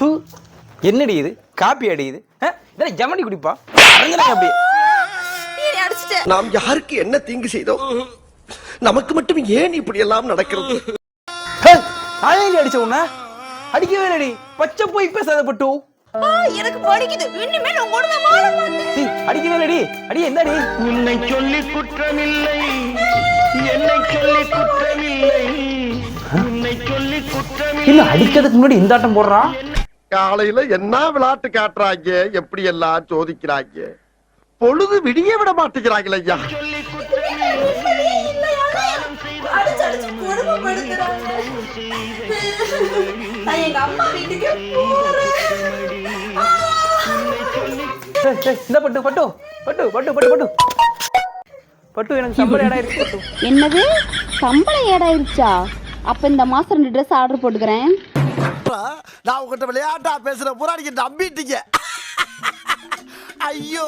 ப்பு, என்னடி இது? காப்பி அடியுது இதெல்லாம் ஜமனி குடிப்பா? அடிச்சிட்ட. நாம் யாருக்கு என்ன தீங்கு செய்தோம்? நமக்கு மட்டும் ஏன் இப்படி எல்லாம் நடக்கிறது ஏன் அடிச்ச உன்ன? அடிக்கவே இல்லடி. பச்சை போய் பேசாத பட்டு. ஆ, எனக்கு படிக்குது. இனிமேல் உங்க கூட நான் வாழ மாட்டேன். அடிக்கவே இல்லடி. அடி எந்தடி உன்னை சொல்லி குற்றமில்லை. என்னை சொல்லி குற்றமில்லை. உன்னை சொல்லி குற்றமில்லை. இல்ல அடிக்கிறதுக்கு முன்னாடி இந்த ஆட்டம் போடுறான் காலையில என்ன விளையாட்டு காட்டுறாங்க? எப்படி எல்லாம் சோதிக்கிறாங்க? பொழுது விடிய விட மாட்டேங்கிறாங்களே ஐயா. பட்டு பட்டு பட்டு பட்டு பட்டு பட்டு. பட்டு எனக்கு சம்பளம் பட்டு. என்னது? சம்பளம் ஏடாயிருச்சா? அப்ப இந்த மாசம் ரெண்டு ட்ரெஸ் ஆர்டர் போட்டுக்கிறேன். நான் உங்ககிட்ட விளையாட்டா பேசுற புறாடிக்கு நம்பிட்டீங்க. ஐயோ.